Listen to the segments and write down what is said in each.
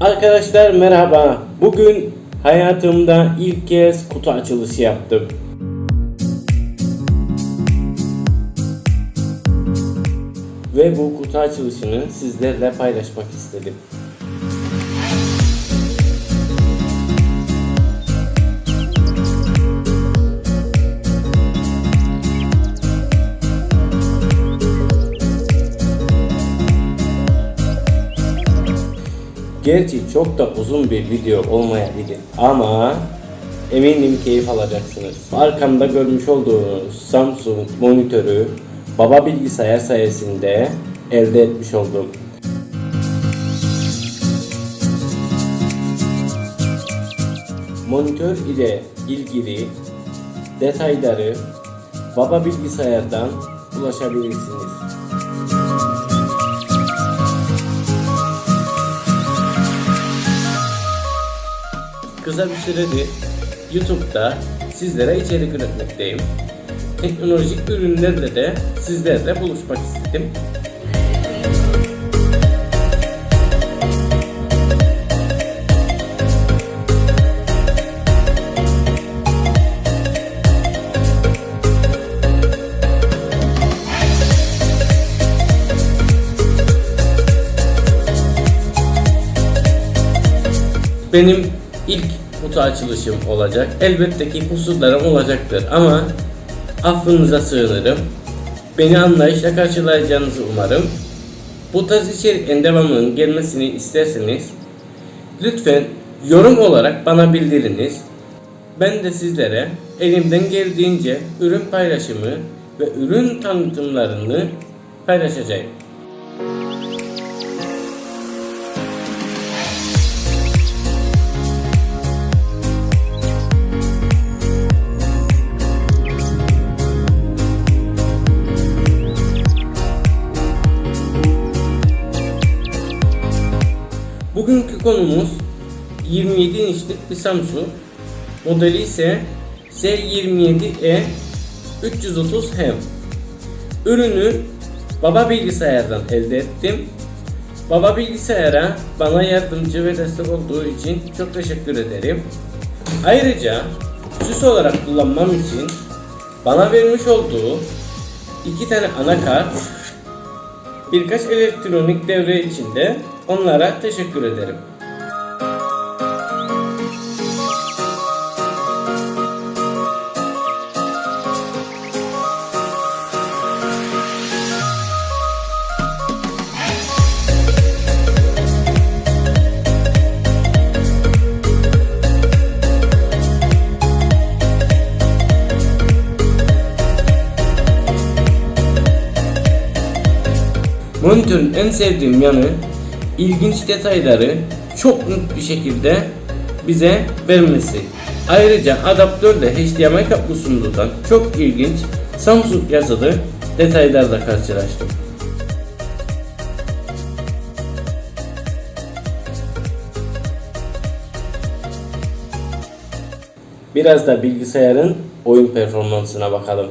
Arkadaşlar merhaba. Bugün hayatımda ilk kez kutu açılışı yaptım. Ve bu kutu açılışını sizlerle paylaşmak istedim. Gerçi çok da uzun bir video olmayabilir ama eminim keyif alacaksınız. Arkamda görmüş olduğunuz Samsung monitörü baba bilgisayar sayesinde elde etmiş oldum. Monitör ile ilgili detayları baba bilgisayardan ulaşabilirsiniz. Kısa bir süredir YouTube'da sizlere içerik üretmekteyim. Teknolojik ürünlerle de sizlerle buluşmak istedim. Benim ilk kutu açılışım olacak. Elbette ki kusurlarım olacaktır ama affınıza sığınırım. Beni anlayışla karşılayacağınızı umarım. Bu tarz içeriklerin devamının gelmesini isterseniz lütfen yorum olarak bana bildiriniz. Ben de sizlere elimden geldiğince ürün paylaşımı ve ürün tanıtımlarını paylaşacağım. Bugünkü konumuz 27 inçlik bir Samsung. Modeli ise S27e 330 hem. Ürünü baba bilgisayardan elde ettim. Baba bilgisayara bana yardımcı ve destek olduğu için çok teşekkür ederim. Ayrıca süs olarak kullanmam için bana vermiş olduğu iki tane anakart birkaç elektronik devre içinde onlara teşekkür ederim. Monitörün en sevdiğim yanı ilginç detayları çok net bir şekilde bize vermesi. Ayrıca adaptörle HDMI kablo sunduğundan çok ilginç Samsung yazılı detaylarla karşılaştım. Biraz da bilgisayarın oyun performansına bakalım.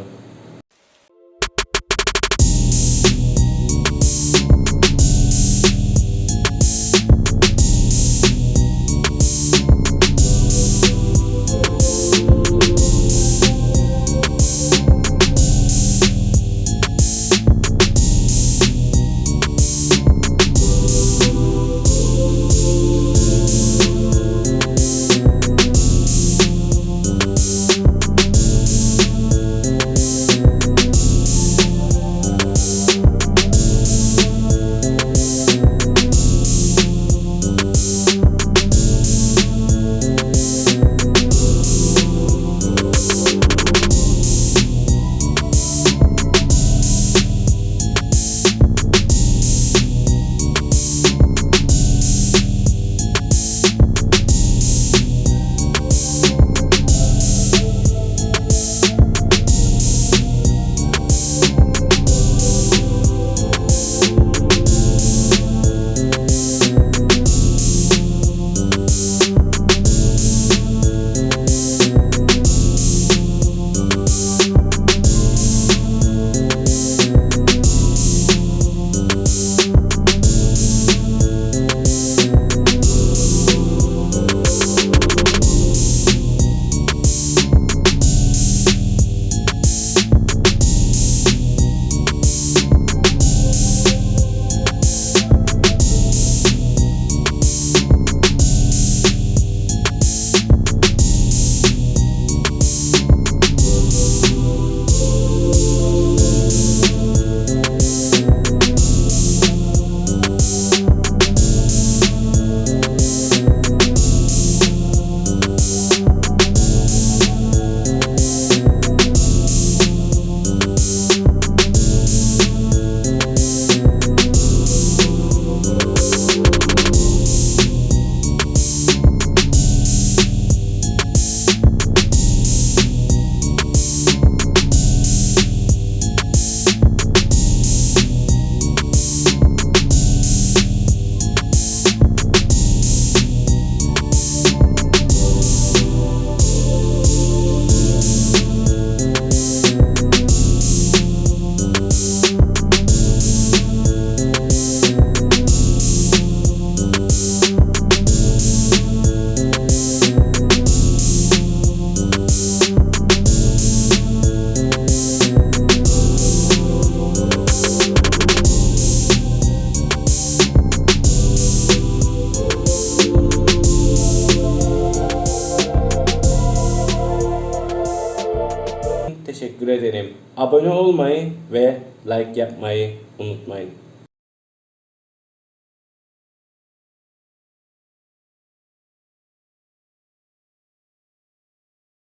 Teşekkür ederim. Abone olmayı ve like yapmayı unutmayın.